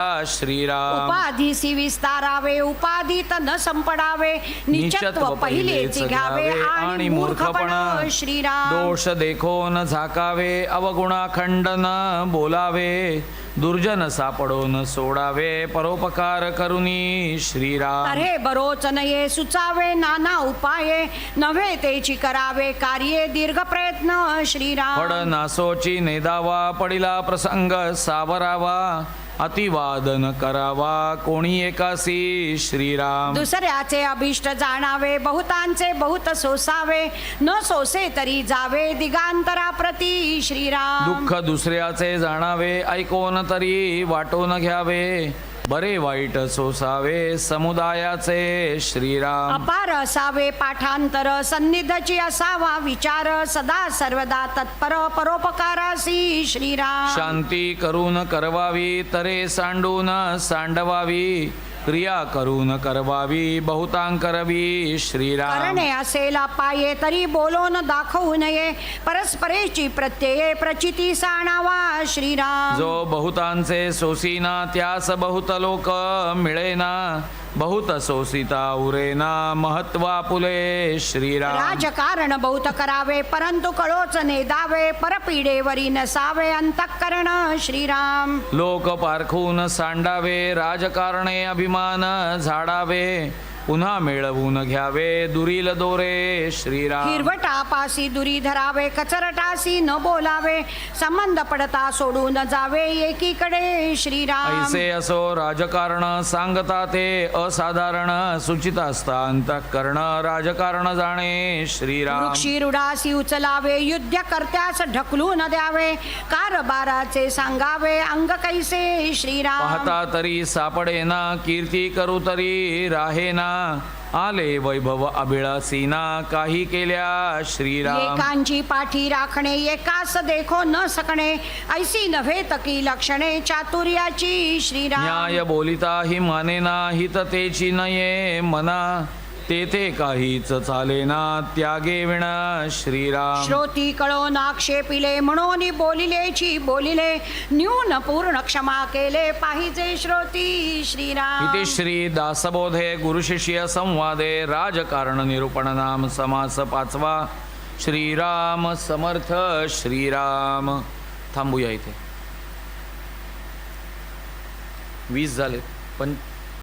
श्रीराम। उपाधीसी विस्तारावे उपाधीत न संपडावे निचत्व पहिलेच घ्यावे आणि मूर्खपण श्रीराम। दोष देखोन झाकावे अवगुणा खंडन बोलावे दुर्जन सापडोन सोडावे परोपकार करुनी श्रीराम। अरे बरोच नये सुचावे नाना उपाये नव्हे तेची करावे कार्ये दीर्घ प्रयत्न फड श्रीराम नासोची नेदावा पडिला प्रसंग सावरावा अतिवादन करावा. कोणी एकासी श्रीराम. दुसऱ्याचे अभिष्ट जाणावे बहुतांचे बहुत सोसावे. न सोसे तरी जावे दिगांतरा प्रती श्रीराम. दुःख दुसऱ्याचे जाणावे ऐकोन तरी वाटून घ्यावे. बरे वाईट सोसावे समुदायाचे श्रीराम. अपार असावे पाठांतर सन्निधची असावा विचार सदा सर्वदा तत्पर परोपकारासी श्रीराम. शांती करून करवावी तरे सांडून सांडवावी. क्रिया करून करवावी बहुतांग करवी श्रीराम। करणे असेल पाये तरी बोलून दाखवू नये परस्परेची प्रत्यये प्रचिती साणावा श्रीराम। जो बहुतांचे सोसीना त्यास बहुत लोक मिळेना। बहुत सोसिता उरेना महत्वा पुले श्रीराम। राजकारण बहुत करावे परंतु कळोच नेदावे परपिडेवरी नसावे अंतःकरण श्रीराम। लोक पारखून सांडावे राजकारणे अभिमान झाडावे। पुन्हा मिळवून घ्यावे दुरील दोरे श्रीराम. हिरवटापासी दुरी धरावे कचरटासी न बोलावे संबंध पडता सोडून जावे एकीकडे श्रीराम. ऐसे असो राजकारण सांगता ते असाधारण सुचित असता अंतःकरण राजकारण जाणे श्रीराम. वृक्षी रुडासी उचलावे युद्ध कर्त्यास ढकलून द्यावे कारभाराचे सांगावे अंग कैसे श्रीराम. पाहता तरी सापडेना कीर्ती करू तरी राहेना आले वैभव अभिळासीना. काही केल्या श्रीराम. एकांची पाठी राखणे एकास देखो न सकणे. ऐसी नव्हे तकी लक्षणे चातुर्याची श्रीराम. न्याय बोलिता ही मानेना हित तेची नये मना. तेथे काहीच चालेना त्यागे विणा श्रीराम. श्रोती कळो नाक्षेपिले म्हणून बोलिलेची बोलिले न्यून पूर्ण क्षमा केले पाहिजे श्रोती श्रीराम. इति श्री दासबोधे गुरुशिष्य संवादे राजकारण निरूपण नाम समास पाचवा. श्रीराम समर्थ श्रीराम. थांबूया इथे. वीस झाले पण